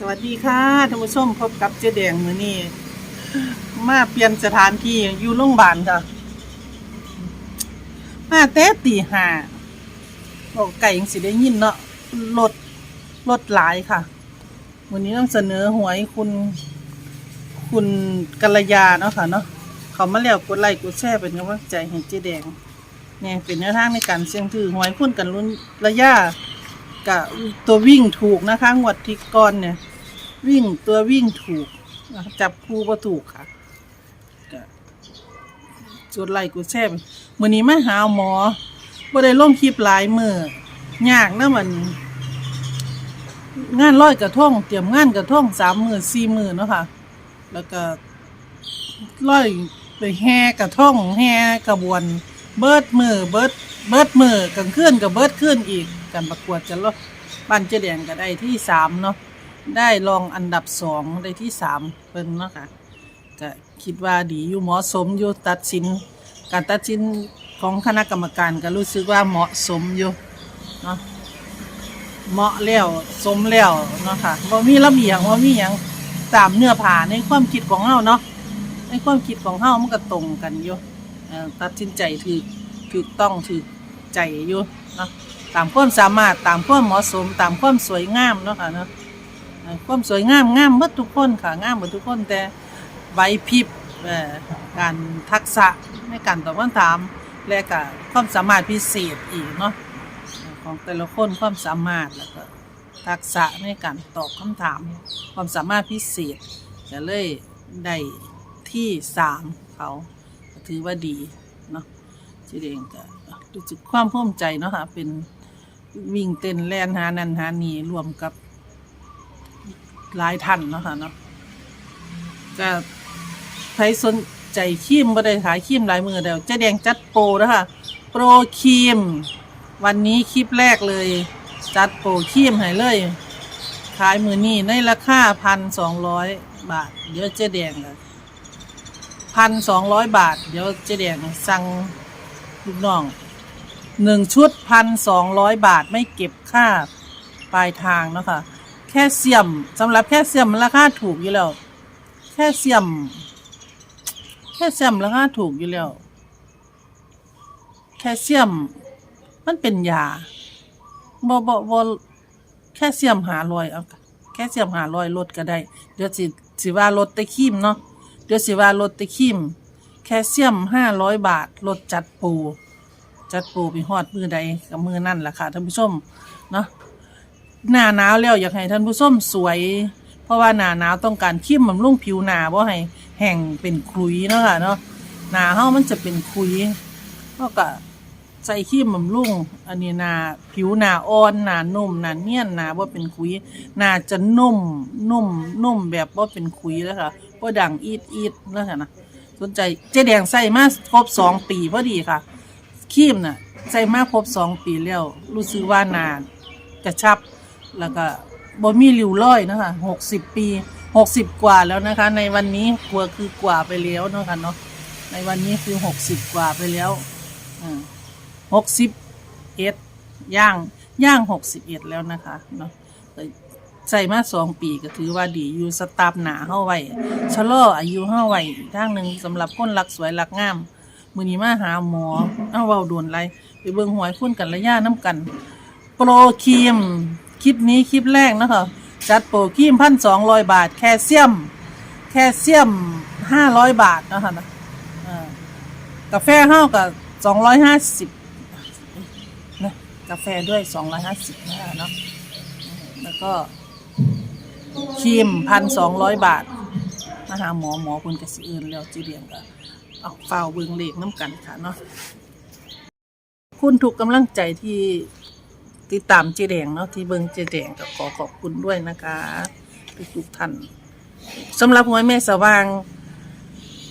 สวัสดีค่ะท่านผู้ชมพบกับเจ๊แดงมือนี้มาเปลี่ยนสถานที่อยู่โรงพยาบาลค่ะมาแต่ตีห้าบอกไก่ยังสิได้ยินเนาะรถรถหลายค่ะ วันนี้ต้องเสนอหวยคุณ คุณกัลยาเนาะค่ะเนาะเขามาแล้วกดไลค์กดแชร์เป็นกำลังใจให้เจ๊แดงเนี่ยเป็นแนวทางในการเสี่ยงถือหวยคุณกันรุ่นระยะ กับตัววิ่งถูกนะคะ งวดที่ก่อนเนี่ย วิ่งตัววิ่งถูก จับคู่ก็ถูกค่ะก็จดไลค์กดแชร์มื้อนี้มาหาหมอบ่ได้ลงคลิปหลายมือยากนะมัน งานร้อยกระท่งเตรียมงานกระท่งสามหมื้อสี่หมื้อเนาะค่ะ แล้วก็ร้อยไปแห่กระท่งแห่กระบวน เบิดมือเบิดเบิดมือกลางคืนกับเบิดคืนอีก การประกวดจะลดบ้านเจแดงก็ได้ที่สามเนาะได้รองอันดับสองได้ที่สามเพิ่นเนาะค่ะก็คิดว่าดีอยู่เหมาะสมอยู่ตัดสิน การตัดสินของคณะกรรมการก็รู้สึกว่าเหมาะสมอยู่เนาะเหมาะแล้วสมแล้วเนาะค่ะบ่มีระเบียงบ่มีหยังตามเนื้อผ้าในความคิดของเฮาเนาะในความคิดของเฮามันก็ตรงกันอยู่ตัดสินใจถูกถูกต้องถูกใจอยู่เนาะ ตามความสามารถตามความเหมาะสม ตามความสวยงามเนาะค่ะเนาะเอ่อความสวยงามงามหมดทุกคนค่ะงามหมดทุกคนแต่ไหวพริบการทักษะในการตอบคำถาม และก็ความสามารถพิเศษอีกเนาะของแต่ละคนความสามารถแล้วก็ทักษะในการตอบคำถาม ความสามารถพิเศษก็เลยได้ที่สามเขาถือว่าดีเนาะจีเองก็รู้สึกความภูมิใจเนาะค่ะเป็น วิ่งเต้นแล่นหานันหานีรวมกับหลายท่านเนาะค่ะเนาะก็ใครสนใจครีมบ่ได้ขายครีมหลายมือเดียวเจ๊แดงจัดโปรนะคะโปรครีม วันนี้คลิปแรกเลย จัดโปรครีมให้เลยขายมือนี้ในราคาพันสองร้อยบาท เดี๋ยวเจ๊แดงพันสองร้อยบาท เดี๋ยวเจ๊แดงสั่งลูกน้อง หนึ่งชุดพันสองร้อยบาทไม่เก็บค่าปลายทางเนาะคะแค่เสียมสำหรับแค่เสียมมันราคาถูกอยู่แล้ว แค่เสียม แค่เสียมราคาถูกอยู่แล้ว แค่เสียม มันเป็นยาบ่บ่บ่แค่เสียมหาลอยเอาแค่เสียมหาลอยลดก็ได้ เดี๋ยวสิสิว่าลดตะคิมเนาะเดี๋ยวสิว่าลดตะคิมแค่เสียมห้าร้อยบาทลดจัดปู จัดปูไปฮอดมือใดกับมือนั่นแหละค่ะท่านผู้ชมเนาะหน้าหนาวแล้วอยากให้ท่านผู้ชมสวย เพราะว่าหน้าหนาวต้องการคิมบำรุงผิวหน้าบ่ให้แห้งเป็นขุยเนาะค่ะเนาะหน้าเฮามันจะเป็นขุยก็ก็ใส่คีมบำรุงอันนี้หนาผิวหนาอ่อนหนานุ่มหนาเนียนหนาว่าเป็นคุยหนาจะนุ่มนุ่มนุ่มแบบว่าเป็นคุยแล้วค่ะว่าดังอีดอีดแล้วค่ะนะสนใจเจ๊แดงใส่มาครบสองปีพอดีค่ะ ครีมน่ะใส่มาครบสองปีแล้ว รู้สึกว่านานกระชับแล้วก็บ่มีริ้วรอยนะคะหกสิบปีหกสิบกว่าแล้วนะคะ ในวันนี้กลัวคือกว่าไปแล้วเนาะค่ะเนาะในวันนี้คือหกสิบกว่าไปแล้วหกสิบเอ็ดย่างย่างหกสิบเอ็ดแล้วนะคะเนาะใส่มาสองปีก็ถือว่าดีอยู่สตาร์หนาเข้าไว้ชะลออายุเข้าไว้อีกทางหนึ่งสำหรับคนรักสวยรักงาม มือนี้มาหาหมอ เอาเว้าโดนไรไปเบิ่งหวยคุ้นกันระยะน้ำกัน โปรครีม คลิปนี้คลิปแรกนะคะ จัดโปรครีมพันสองร้อยบาท แคลเซียม แคลเซียมห้าร้อยบาทนะคะนะกาแฟห้ากับสองร้อยห้าสิบนะกาแฟด้วย250นะคะเนาะแล้วก็ครีมพันสองร้อยบาทมาหาหมอหมอคุณกสิอื่นแล้วจีเดียงก็ เอาเฝ้าเบิงเลขน้ำกันค่ะเนาะคุณทุกกำลังใจที่ติดตามเจแดงเนาะที่เบิงเจแดงก็ขอขอบคุณด้วยนะคะทุกทุกท่านสำหรับหวยแม่สว่าง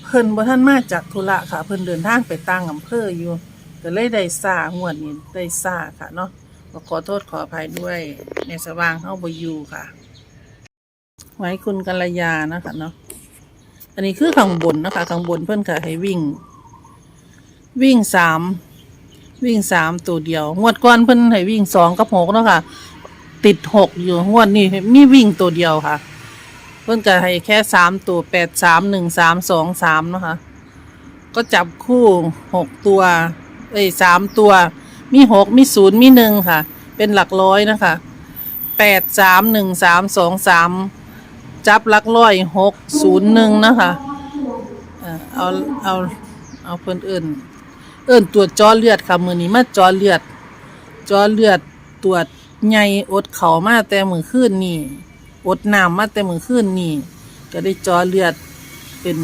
เพิ่นบ่ท่านมาจากธุระค่ะ เพิ่นเดินทางไปต่างอำเภออยู่ก็เลยได้ซางวดนี้ได้ซาค่ะเนาะก็ขอโทษขออภัยด้วยในสว่างเฮาบ่อยู่ค่ะ ไว้คุณกัลยานะคะเนาะ อันนี้คือข้างบนนะคะข้างบนเพิ่อนค่ะให้วิ่ง วิ่งสามวิ่งสามตัวเดียว งวดก่อนเพิ่อนให้วิ่งสองกับหกเนาะค่ะ ติดหกอยู่งวดนี้มีวิ่งตัวเดียวค่ะ เพิ่อนก็ให้แค่สามตัวแปดสามหนึ่งสามสองสามนะคะก็จับคู่หกตัวเอ้ยสามตัว มีหกมีศูนย์มีหนึ่งค่ะ เป็นหลักร้อยนะคะแปดสามหนึ่งสามสองสาม จับลักร้อยหกศูนย์หนึ่งนะคะเอาเอาเอาเพิ่นเอิ้นเอิ้นตรวจจอเลือดค่ะมือนี้มาจอเลือดจอเลือดตรวจใหญ่อดเข่ามาแต่มือคืนนี่อดน้ำมาแต่มือคืนนี่ก็ได้จอเลือดเป็น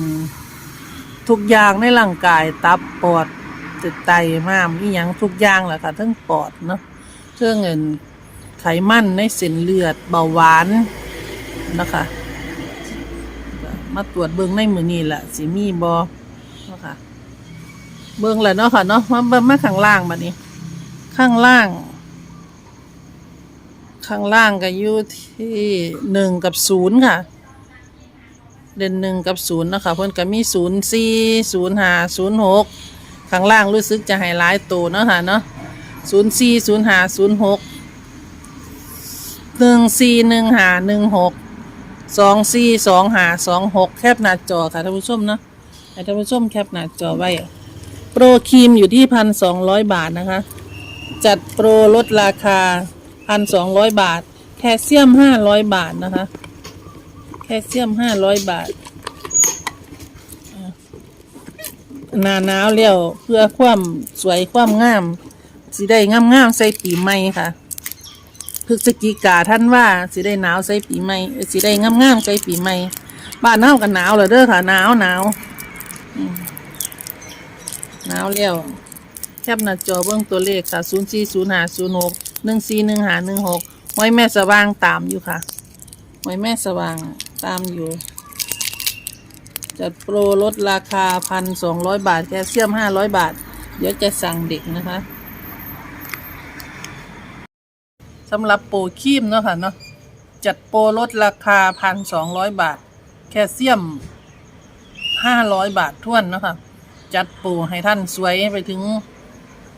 ทุกอย่างในร่างกายตับปอดติดไตม้ามอีหยังทุกอย่างแหละค่ะทั้งปอดเนาะเครื่องเงินไขมันในเส้นเลือดเบาหวานนะคะ มาตรวจเบิ่งในมือนี่แหละสิมีบอเนาะค่ะ เบิ่งแหละเนาะค่ะเนาะมาเบิ่งมาข้างล่างบัดนี้ข้างล่าง ข้างล่างก็อยู่ที่หนึ่งกับศูนย์ค่ะ เด่นหนึ่งกับศูนย์นะคะเพิ่นก็มีศูนย์สี่ศูนย์ห้าศูนย์หกข้างล่างรู้สึกจะให้หลายตัวเนาะค่ะเนาะศูนย์สี่ศูนย์ห้าศูนย์หกหนึ่งสี่หนึ่งห้าหนึ่งหก สองสี่สองหาสองหกแคปหน้าจอค่ะท่านผู้ชมเนาะท่านผู้ชมแคปหน้าจอไว้ โปรครีมอยู่ที่พันสองร้อยบาทนะคะ จัดโปรลดราคาพันสองร้อยบาท แคลเซียมห้าร้อยบาทนะคะ แคลเซียมห้าร้อยบาทหนาหนาวเลี้ยวเพื่อความสวยความงามสิได้งามงามๆใส่ปีใหม่ค่ะ ฤศจิกาท่านว่าสิได้หนาวใส่ปีใหม่สิได้งามงามๆใส่ปีใหม่บ้านเฮากันหนาวเลยเด้อค่ะหนาวหนาวหนาวเลี้ยวแคปหน้าจอเบื้องตัวเลขค่ะ0 4 0 5 0 6 1 4 1 5 1 6ไว้แม่สว่างตามอยู่ค่ะไว้แม่สว่างตามอยู่จัดโปรลดราคาพันสองร้อยบาทแคลเซียมห้าร้อยบาท เดี๋ยวจะสั่งเด็กนะคะ สำหรับโปรคีมเนาะค่ะเนาะจัดโปรลดราคาพันสองร้อยบาท แคลเซียมห้าร้อยบาทท้วนเนาะค่ะ จัดโปรให้ท่านสวยไปถึง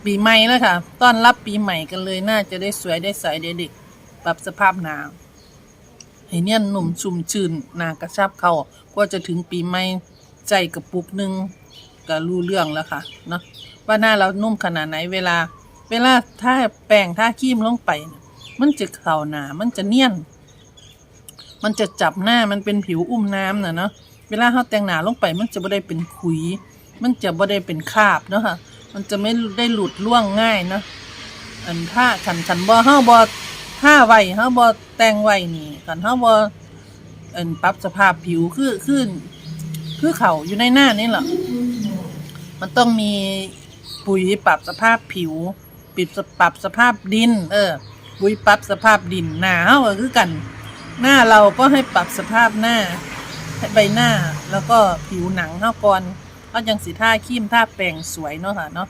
ปีใหม่แล้วค่ะ ต้อนรับปีใหม่กันเลยน่าจะได้สวยได้ใสได้เด็กปรับสภาพหนาวให้เนี่ยหนุ่มชุ่มชื่นนากระชับเขากว่าจะถึงปีใหม่ใจกระปุกหนึ่งก็รู้เรื่องแล้วค่ะเนาะว่าหน้าเรานุ่มขนาดไหนเวลา เวลาถ้าแป้งถ้าครีมลงไปนี่ย มันจะเข่าหนา มันจะเนียน มันจะจับหน้า มันเป็นผิวอุ้มน้ำน่ะเนาะ เวลาเขาแต่งหนาลงไป มันจะไม่ได้เป็นขุย มันจะไม่ได้เป็นคราบเนาะค่ะ มันจะไม่ได้หลุดล่วงง่ายเนาะอันถ้าขันขันบ่เฮาบ่ถ้าไว้เฮาบ่แต่งไว้นี่ขันเฮาบ่อันปรับสภาพผิวคือขึ้นคือเขาอยู่ในหน้านี่แหละมันต้องมีปุ๋ยปรับสภาพผิวปิดปรับสภาพดิน เออ ปุ๋ยปรับสภาพดินหน้าเฮาก็คือกัน หน้าเราก็ให้ปรับสภาพหน้าให้ใบหน้าแล้วก็ผิวหนังเฮาก่อนก็จังสีท่าครีมท่าแปรงสวยเนาะค่ะเนาะ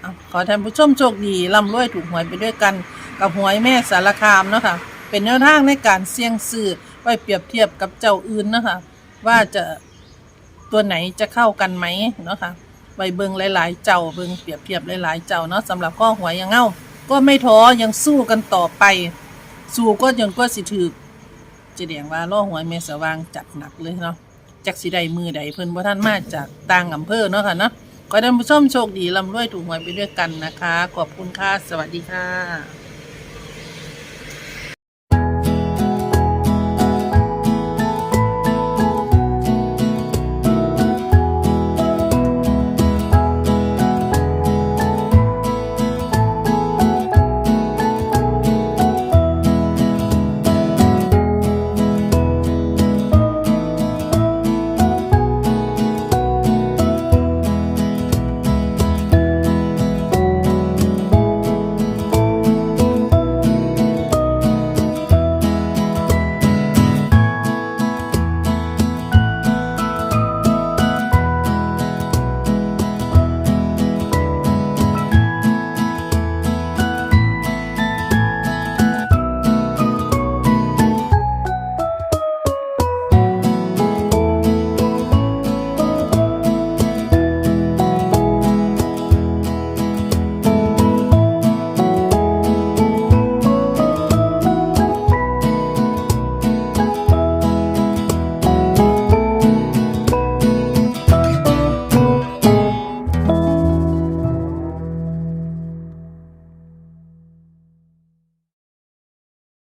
เอาขอท่านผู้ชมโชคดีร่ำรวยถูกหวยไปด้วยกันกับหวยแม่สารคามเนาะค่ะ เป็นแนวทางในการเสี่ยงซื้อไว้เปรียบเทียบกับเจ้าอื่นเนาะค่ะ ว่าจะตัวไหนจะเข้ากันไหมเนาะค่ะไปเบิงหลาย ๆ เจ้าเบิงเปรียบเทียบหลาย ๆ เจ้าเนาะสำหรับข้อหวยยังเงา ก็ไม่ท้อยังสู้กันต่อไป สู้ก็ยังก็สิถือจะเดียงว่าล่อหวยเมสว่างจัดหนักเลยเนาะจากสิใดมือใดเพิ่นบ่ท่านมาจากต่างอำเภอเนาะค่ะเนาะขอให้ท่านผู้ชมโชคดีลำรวยถูกหวยไปด้วยกันนะคะ ขอบคุณค่ะ สวัสดีค่ะ